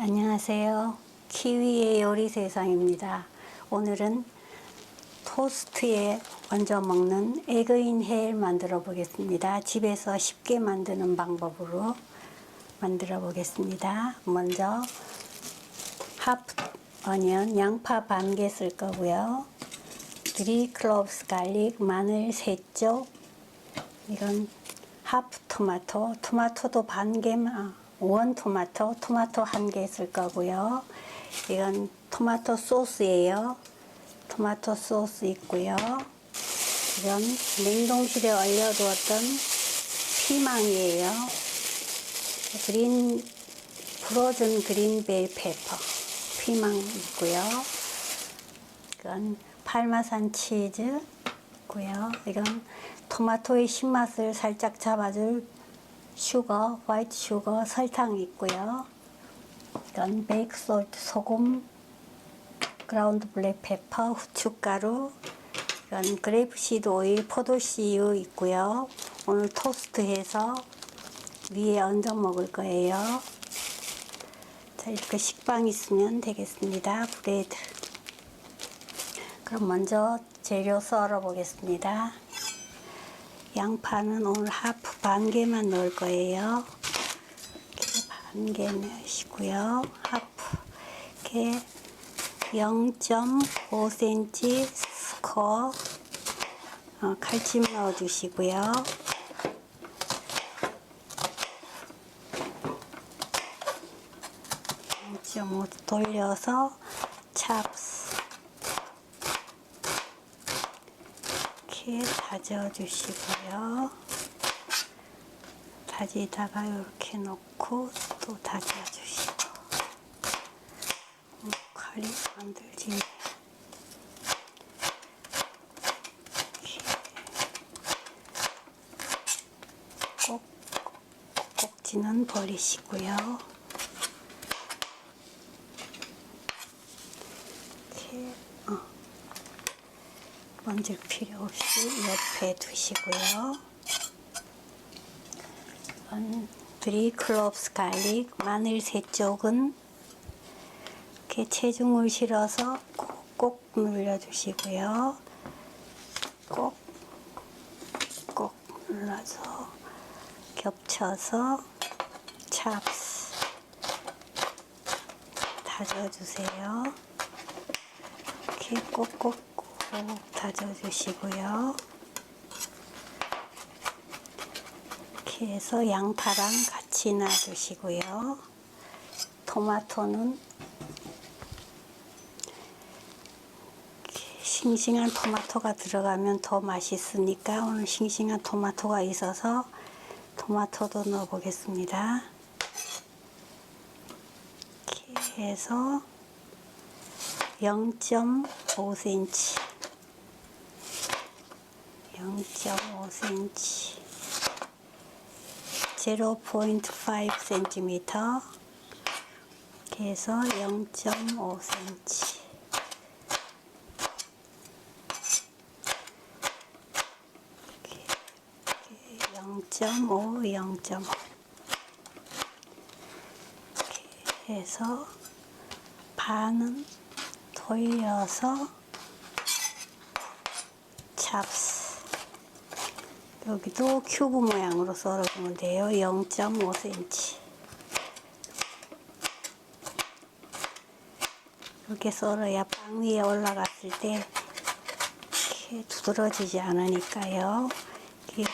안녕하세요. 키위의 요리 세상입니다. 오늘은 토스트에 얹어 먹는 에그인 헬 만들어 보겠습니다. 집에서 쉽게 만드는 방법으로 만들어 보겠습니다. 먼저 하프 어니언 양파 반 개 쓸 거고요. 3 클로브스 갈릭 마늘 3쪽 이건 하프 토마토 토마토도 반 개만 원 토마토 토마토 한 개 쓸 거고요. 이건 토마토 소스예요. 토마토 소스 있고요. 이건 냉동실에 얼려두었던 피망이에요. 그린 프로즌 그린벨 페퍼 피망 있고요. 이건 파마산 치즈 있고요. 이건 토마토의 신맛을 살짝 잡아줄 슈거, 화이트 슈거, 설탕 있고요. 이건 베이크 솔트, 소금, 그라운드 블랙 페퍼, 후춧가루, 이건 그레이프 시드 오일, 포도씨유 있고요. 오늘 토스트해서 위에 얹어 먹을 거예요. 자, 이렇게 식빵 있으면 되겠습니다. 브레드. 그럼 먼저 재료 썰어 보겠습니다. 양파는 오늘 하프 반 개만 넣을 거예요. 이렇게 반 개 넣으시고요. 하프 이렇게 0.5cm 스코어 어, 칼집 넣어주시고요. 좀 돌려서 찹스 이렇게 다져 주시고요. 다지다가 이렇게 놓고 또 다져 주시고 음, 칼이 만들지 꼭 꼭지는 버리시고요. 이렇게 어. 만질 필요 없이 옆에 두시고요. 이건 3 클로브스 갈릭 마늘 세 쪽은 이렇게 체중을 실어서 꼭 눌러주시고요. 꼭, 꼭 눌러서 겹쳐서 찹스 다져주세요. 이렇게 꼭꼭 다져주시고요. 이렇게 해서 양파랑 같이 놔주시고요. 토마토는 싱싱한 토마토가 들어가면 더 맛있으니까 오늘 싱싱한 토마토가 있어서 토마토도 넣어 보겠습니다. 이렇게 해서 0.5cm 0.5cm 0.5cm 이렇게 해서 0.5cm 이렇게 0.5 0.5 이렇게 해서 반은 돌려서 찹스 여기도 큐브 모양으로 썰어주면 돼요. 0.5cm 이렇게 썰어야 빵 위에 올라갔을 때 이렇게 두드러지지 않으니까요.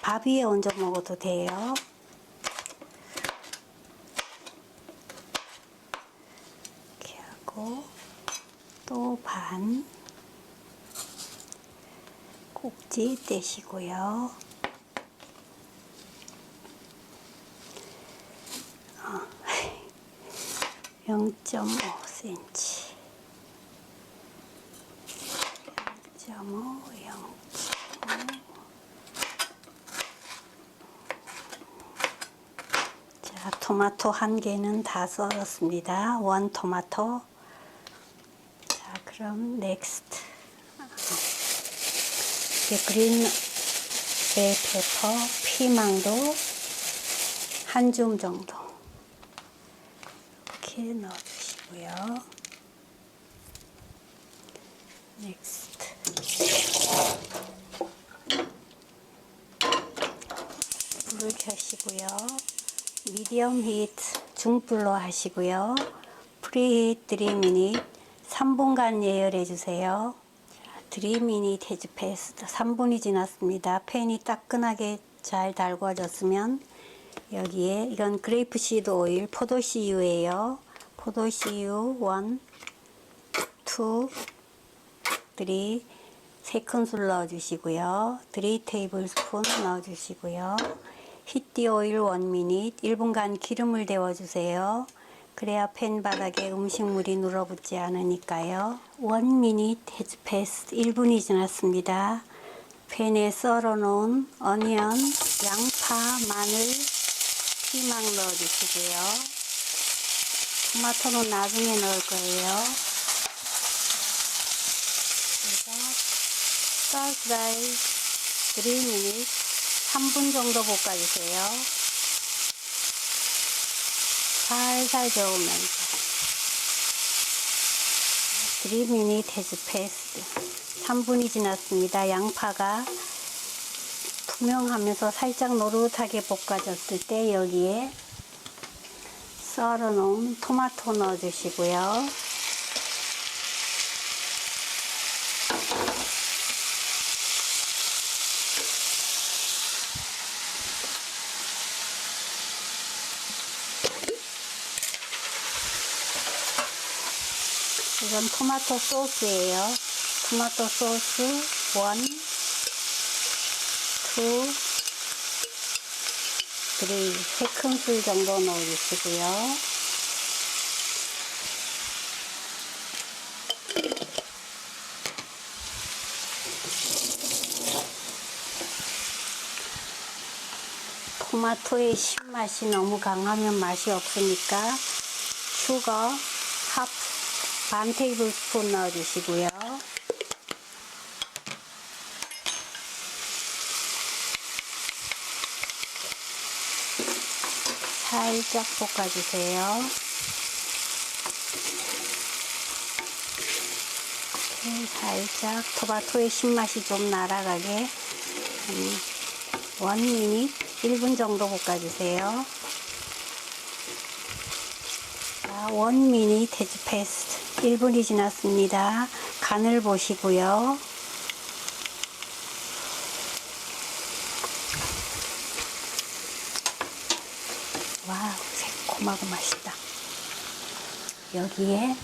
밥 위에 얹어 먹어도 돼요. 이렇게 하고 또 반 꼭지 떼시고요. 0.5cm 0.5 0.5 자, 토마토 한 개는 다 썰었습니다. 원 토마토. 자, 그럼 넥스트. 그린 벨 페퍼, 피망도 한 줌 정도 이렇게 넣어주시고요. 넥스트. 불을 켜시고요. 미디엄 히트 중불로 하시고요. 프리히트 3미닛 3분간 예열해 주세요. 3미닛 해즈 패스트 3분이 지났습니다. 팬이 따끈하게 잘 달궈졌으면 여기에 이건 그레이프 시드 오일 포도 씨유예요. 포도 씨유 1, 2, 3, 세 큰술 넣어주시고요. 3 테이블 스푼 넣어주시고요. 히티 오일 1미닛 1분간 기름을 데워주세요. 그래야 팬 바닥에 음식물이 눌어붙지 않으니까요. 1미닛 해즈 패스트 1분이 지났습니다. 팬에 썰어놓은 어니언, 양파, 마늘, 피망 넣어주시고요. 토마토는 나중에 넣을 거예요. 그래서 썰프라이 3미닛 3분 정도 볶아주세요. 살살 저으면서 3미닛 해즈 페스트 3분이 지났습니다. 양파가 투명하면서 살짝 노릇하게 볶아졌을 때 여기에 썰어놓은 토마토 넣어주시고요. 이건 토마토 소스예요. 토마토 소스 1, 2, 3, 세 큰술 정도 넣어주시고요. 토마토의 신맛이 너무 강하면 맛이 없으니까 슈거 하프 반 테이블 스푼 넣어주시고요. 살짝 볶아주세요. 이렇게 살짝 토마토의 신맛이 좀 날아가게 음, 원미닛 1분 정도 볶아주세요. 자, 원미닛 해즈 페스트 1분이 지났습니다. 간을 보시고요. 와우, 새콤하고 맛있다. 여기에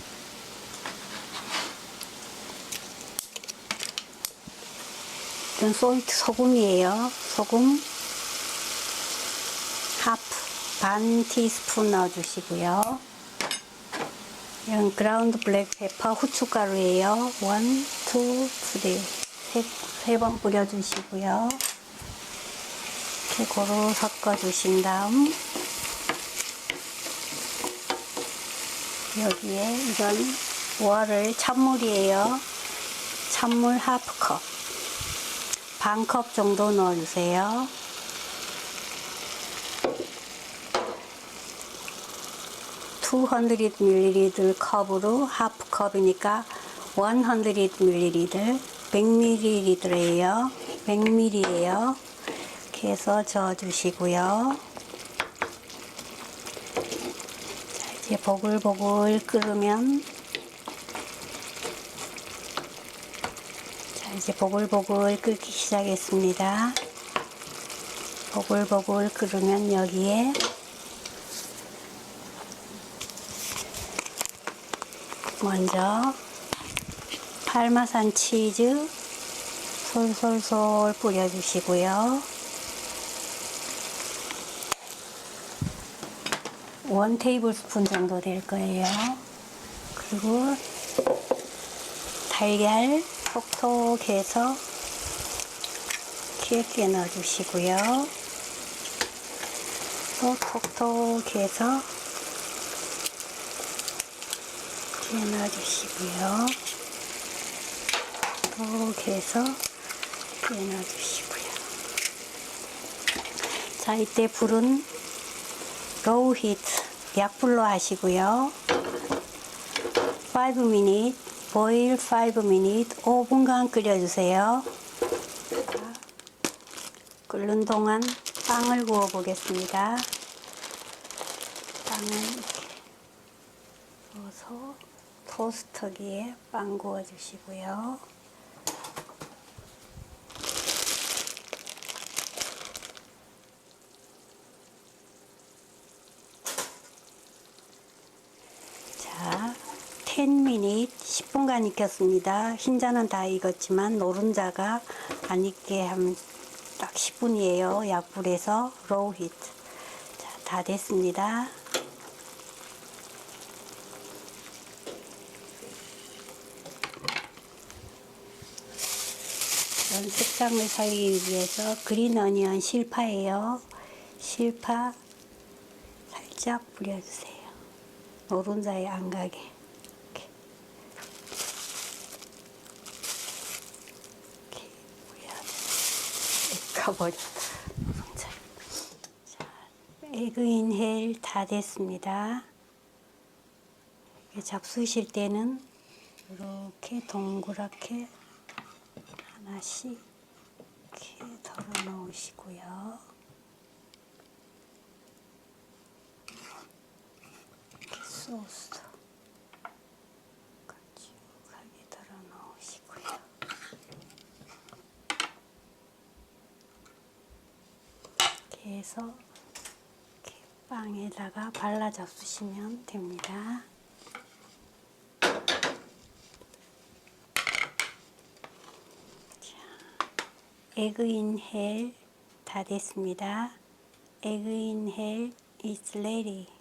이건 솔트 소금이에요. 소금 하프 반 티스푼 넣어주시고요. 이건 그라운드 블랙 페퍼 후춧가루예요. 원, 투, 쓰리 세번 뿌려주시고요. 이렇게 고루 섞어주신 다음 여기에 이건 월을 찬물이에요. 찬물 하프 컵. 반 컵 정도 넣어주세요. (200 ml) 컵으로 하프 컵이니까 (100 ml) (100ml)예요 (100ml예요) 이렇게 해서 저어주시고요. 자, 이제 보글보글 끓으면 자, 이제 보글보글 끓기 시작했습니다. 보글보글 끓으면 여기에 먼저 파마산 치즈 솔솔솔 뿌려주시고요. 원 테이블 스푼 정도 될 거예요. 그리고 달걀 톡톡해서 길게 넣어주시고요. 또 톡톡해서 이렇게 넣어주시고요. 톡톡해서 이렇게 넣어주시고요. 자, 이때 불은 로우 히트 약불로 하시고요. 5 minute, boil 5 minute, 5분간 끓여주세요. 자, 끓는 동안 빵을 구워 보겠습니다. 빵을 이렇게 넣어서 토스터기에 빵 구워 주시고요. 자, 10minute 10분간 익혔습니다. 흰자는 다 익었지만 노른자가 안 익게 하면 딱 10분이에요. 약불에서 로우 히트. 자, 다 됐습니다. 이런 색상을 살리기 위해서 그린 어니언 실파예요. 실파 살짝 뿌려주세요. 노른자에 안 가게. 이렇게 뿌려주세요. 가버렸다. 자, 에그인 헬 다 됐습니다. 잡수실 때는 이렇게 동그랗게 하나씩 이렇게 덜어 놓으시고요. 이렇게 소스도 가죽하게 덜어 놓으시고요. 이렇게 해서 이렇게 빵에다가 발라 잡수시면 됩니다. 에그인 헬 다 됐습니다. 에그인 헬 is ready.